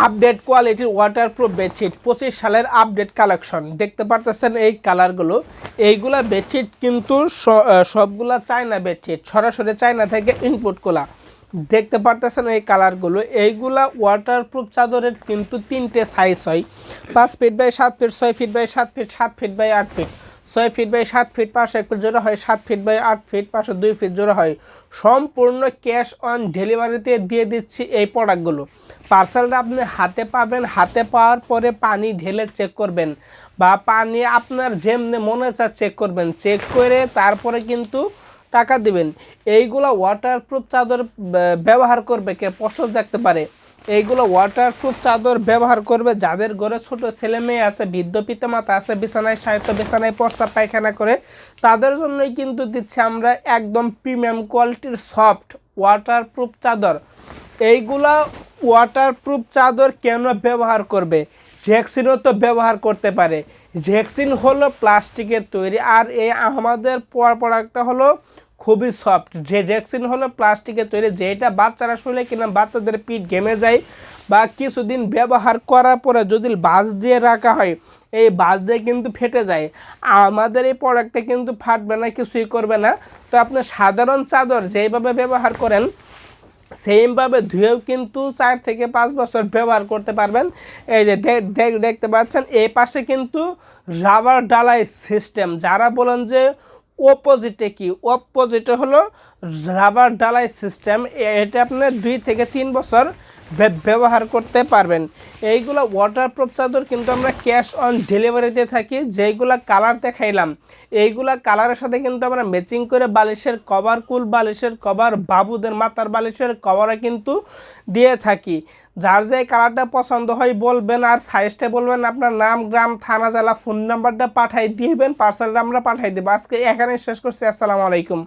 Update কোয়ালিটির waterproof bedsheet পঁচিশ সালের আপডেট কালেকশন দেখতে পারতেছেন এই কালারগুলো এইগুলা বেডশিট কিন্তু সবগুলা চায়না বেডশিট সরাসরি চায়না থেকে ইনপুট করা দেখতে পারতেছেন এই কালারগুলো এইগুলা ওয়াটারপ্রুফ চাদরের কিন্তু তিনটে সাইজ হয়। পাঁচ ফিট বাই সাত ফিট ছয় ফিট বাই সাত ফিট সাত ফিট বাই আট ফিট ছয় ফিট বাই সাত ফিট পাঁচশো এক ফিট জোড়া হয়, সাত ফিট বাই আট ফিট পাঁচশো দুই ফিট জোড়া হয়। সম্পূর্ণ ক্যাশ অন ডেলিভারিতে দিয়ে দিচ্ছি এই প্রোডাক্টগুলো পার্সেলটা আপনি হাতে পাবেন, হাতে পাওয়ার পরে পানি ঢেলে চেক করবেন বা পানি আপনার যেমনি মনে চা চেক করবেন। চেক করে তারপরে কিন্তু টাকা দিবেন। এইগুলো ওয়াটারপ্রুফ চাদর ব্যবহার করবে, কে পছন্দ রাখতে পারে। এইগুলো ওয়াটারপ্রুফ চাদর ব্যবহার করবে। যাদের ঘরে ছোট ছেলে মেয়ে আছে, বৃদ্ধ পিতামাতা আছে, বিছানায় সাহিত্য বিছানায় প্রস্তাব, পায়খানা করে, তাদের জন্যই কিন্তু দিচ্ছি আমরা একদম প্রিমিয়াম কোয়ালিটির সফট ওয়াটারপ্রুফ চাদর। এইগুলা ওয়াটারপ্রুফ চাদর কেন ব্যবহার করবে? জ্যাক্সিনও তো ব্যবহার করতে পারে। জ্যাক্সিন হলো প্লাস্টিকের তৈরি। আর এই আমাদের পর প্রোডাক্টটা হলো খুবই সফট যে রেক্সিন হলো প্লাস্টিকের তৈরি, যেটা বাচ্চারা শুলে কিনা বাচ্চাদের পিঠ ঘেমে যায় বা কিছুদিন ব্যবহার করার পরে যদি বাস দিয়ে রাখা হয়, এই বাস দিয়ে কিন্তু ফেটে যায়। আমাদের এই প্রোডাক্টটা কিন্তু ফাটবে না, কিছুই করবে না। তো আপনি সাধারণ চাদর যেইভাবে ব্যবহার করেন সেমভাবে ধুয়েও কিন্তু চার থেকে পাঁচ বছর ব্যবহার করতে পারবেন। এই যে দেখতে পাচ্ছেন, এই পাশে কিন্তু রাবার ডালাই সিস্টেম যারা বলেন যে অপোজিটে কি? অপোজিটে হলো রাবার ডালাই সিস্টেম এটা আপনি দুই থেকে তিন বছর ব্যবহার করতে পারবেন। এইগুলো ওয়াটারপ্রুফ চাদর কিন্তু আমরা ক্যাশ অন ডেলিভারিতে থাকি, যেইগুলা কালার দেখাইলাম। এইগুলা কালারের সাথে কিন্তু আমরা ম্যাচিং করে বালিশের কভার কুল বালিশের কভার বাবুদের মাথার বালিশের কভারে কিন্তু দিয়ে থাকি। যার যে কালারটা পছন্দ হয় বলবেন, আর সাইজটা বলবেন, আপনার নাম, গ্রাম, থানা, জেলা ফোন নাম্বারটা পাঠাই দিবেন পার্সেলটা আমরা পাঠাই দেবো। আজকে এখানে শেষ করছি, আসসালামু আলাইকুম।